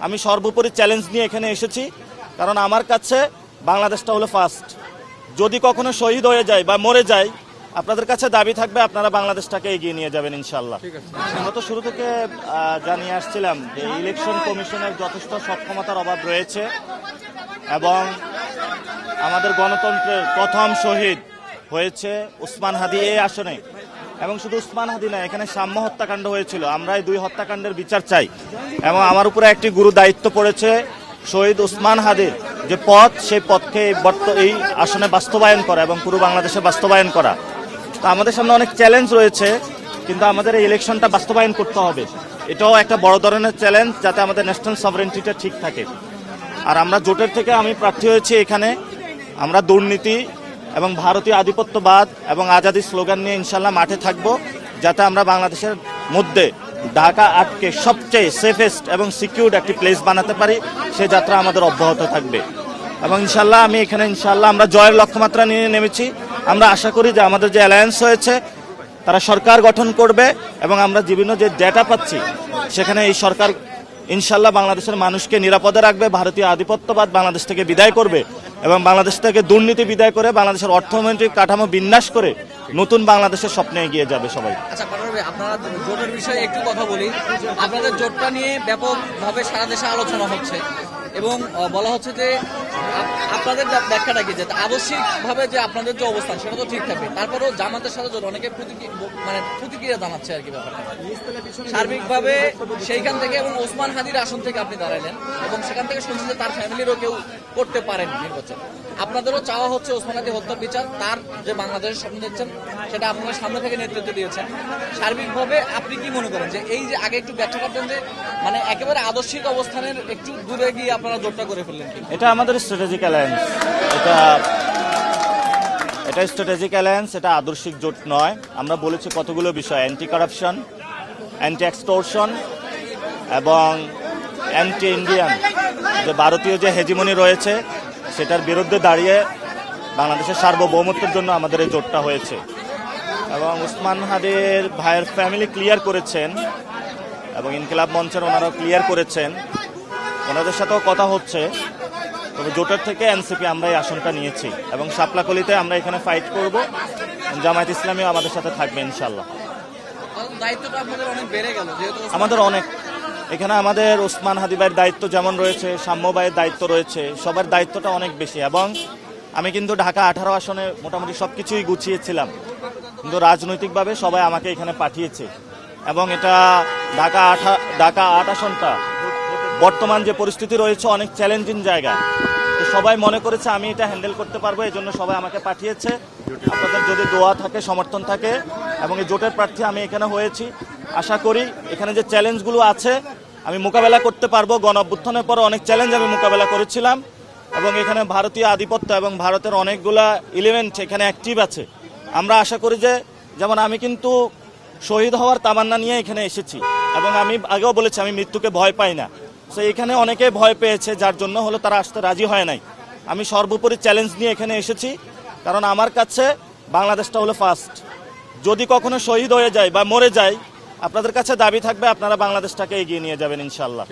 আমি সর্বোপরি চ্যালেঞ্জ নিয়ে এখানে এসেছি কারণ আমার কাছে বাংলাদেশটা হলো ফার্স্ট যদি কখনো শহীদ হয়ে যায় বা মরে যায় আপনাদের কাছে দাবি থাকবে আপনারা বাংলাদেশটাকে এগিয়ে নিয়ে যাবেন ইনশাল্লাহ আমরা তো শুরু থেকে জানিয়ে আসছিলাম যে ইলেকশন কমিশনের যথেষ্ট সক্ষমতার অভাব রয়েছে এবং আমাদের গণতন্ত্রের প্রথম শহীদ হয়েছে উসমান হাদি এই আসনে। এবং শুধু উসমান হাদি না এখানে সাম্য হত্যাকাণ্ড হয়েছিল। আমরা এই দুই হত্যাকাণ্ডের বিচার চাই। এবং আমার উপরে একটি গুরু দায়িত্ব পড়েছে শহীদ উসমান হাদির যে পথ, সেই পথকে এই আসনে বাস্তবায়ন করা এবং পুরো বাংলাদেশে বাস্তবায়ন করা। তো আমাদের সামনে অনেক চ্যালেঞ্জ রয়েছে, কিন্তু আমাদের এই ইলেকশনটা বাস্তবায়ন করতে হবে। এটাও একটা বড় ধরনের চ্যালেঞ্জ যাতে আমাদের ন্যাশনাল সভারেন্টিটা ঠিক থাকে। আর আমরা জোটের থেকে আমি প্রার্থী হয়েছি এখানে। আমরা দুর্নীতি এবং ভারতীয় আধিপত্যবাদ এবং আজাদি স্লোগান নিয়ে ইনশাল্লাহ মাঠে থাকব, যাতে আমরা বাংলাদেশের মধ্যে ঢাকা আটকে সবচেয়ে সেফেস্ট এবং সিকিউর একটি প্লেস বানাতে পারি, সে যাত্রা আমাদের অব্যাহত থাকবে। এবং ইনশাল্লাহ আমি এখানে ইনশাল্লাহ আমরা জয়ের লক্ষ্যমাত্রা নিয়ে নেমেছি। আমরা আশা করি যে আমাদের যে অ্যালায়েন্স হয়েছে, তারা সরকার গঠন করবে এবং আমরা বিভিন্ন যে ডেটা পাচ্ছি, সেখানে এই সরকার ইনশাল্লাহ বাংলাদেশের মানুষকে নিরাপদে রাখবে, ভারতীয় আধিপত্যবাদ বাংলাদেশ থেকে বিদায় করবে এবং বাংলাদেশ থেকে দুর্নীতি বিদায় করে বাংলাদেশের অর্থনৈতিক কাঠামো বিন্যাস করে নতুন বাংলাদেশের স্বপ্নে এগিয়ে যাবে সবাই। আচ্ছা আপনারা জোটের বিষয়ে একটু কথা বলি। আপনাদের জোটটা নিয়ে ব্যাপকভাবে সারা দেশে আলোচনা হচ্ছে। এবং বলা হচ্ছে যে আপনাদের ব্যাখ্যাটা কি, যে আবশ্যিকভাবে যে আপনাদের যে অবস্থান, সেটা তো ঠিক থাকবে। তারপরেও জামাতের সাথে অনেকে মানে প্রতিক্রিয়া জানাচ্ছে আর কি ব্যাপারটা। সার্বিকভাবে সেইখান থেকে এবং ওসমান হাদির আসন থেকে আপনি দাঁড়ালেন এবং সেখান থেকে শুনছি যে তার ফ্যামিলিরও কেউ করতে পারেন নির্বাচন। আপনাদেরও চাওয়া হচ্ছে ওসমান হাদি হত্যার বিচার, তার যে বাংলাদেশের স্বপ্ন দেখছেন, সেটা আপনারা সামনে থেকে নেতৃত্ব দিয়েছেন। সার্বিকভাবে আপনি কি মনে করেন যে এই যে আগে একটু ব্যাখ্যা করতেন যে মানে একেবারে আদর্শিক অবস্থানের একটু দূরে গিয়ে আপনারা জোটটা করে ফেললেন এটা আমাদের স্ট্র্যাটেজিক অ্যালায়েন্স এটা এটা স্ট্র্যাটেজিক অ্যালায়েন্স এটা আদর্শিক জোট নয়। আমরা বলেছি কতগুলো বিষয়। অ্যান্টি কারাপশন অ্যান্টি এক্সটোরশন এবং অ্যান্টি ইন্ডিয়ান যে ভারতীয় যে হেজিমনি রয়েছে, সেটার বিরুদ্ধে দাঁড়িয়ে বাংলাদেশের সার্বভৌমত্বের জন্য আমাদের এই জোটটা হয়েছে। এবং উসমান হাদির ভাইয়ের ফ্যামিলি ক্লিয়ার করেছেন এবং ইনকিলাব মঞ্চের ওনারাও ক্লিয়ার করেছেন। ওনাদের সাথেও কথা হচ্ছে তবে জোটের থেকে এনসিপি আমরা এই আসনটা নিয়েছি এবং সাপলাকলিতে আমরা এখানে ফাইট করব। জামায়াত ইসলামীও আমাদের সাথে থাকবে ইনশাল্লাহ আমাদের অনেক। এখানে আমাদের ওসমান হাদিবাইয়ের দায়িত্ব যেমন রয়েছে সাম্য ভাইয়ের দায়িত্ব রয়েছে সবার দায়িত্বটা অনেক বেশি। এবং আমি কিন্তু ঢাকা আঠারো আসনে মোটামুটি সব কিছুই গুছিয়েছিলাম। কিন্তু রাজনৈতিকভাবে সবাই আমাকে এখানে পাঠিয়েছে। এবং এটা ঢাকা আঠা ঢাকা আট আসনটা বর্তমান যে পরিস্থিতি রয়েছে, অনেক চ্যালেঞ্জিং জায়গা। তো সবাই মনে করেছে আমি এটা হ্যান্ডেল করতে পারব এই জন্য সবাই আমাকে পাঠিয়েছে। আপনাদের যদি দোয়া থাকে, সমর্থন থাকে, এবং এই জোটের প্রার্থী আমি এখানে হয়েছি। আশা করি এখানে যে চ্যালেঞ্জগুলো আছে, আমি মোকাবেলা করতে পারব। গণ অভ্যুত্থানের পরে অনেক চ্যালেঞ্জ আমি মোকাবেলা করেছিলাম। এবং এখানে ভারতীয় আধিপত্য এবং ভারতের অনেকগুলা এলিমেন্ট এখানে অ্যাক্টিভ আছে। আমরা আশা করি যে, যেমন আমি কিন্তু শহীদ হওয়ার তামান্না নিয়ে এখানে এসেছি। এবং আমি আগেও বলেছি, আমি মৃত্যুকে ভয় পাই না। তো এখানে অনেকে ভয় পেয়েছে, যার জন্য হলো তারা আসতে রাজি হয় নাই। আমি সর্বোপরি চ্যালেঞ্জ নিয়ে এখানে এসেছি, কারণ আমার কাছে বাংলাদেশটা হলো ফার্স্ট যদি কখনো শহীদ হয়ে যায় বা মরে যায়, আপনাদের কাছে দাবি থাকবে, আপনারা বাংলাদেশটাকে এগিয়ে নিয়ে যাবেন ইনশাল্লাহ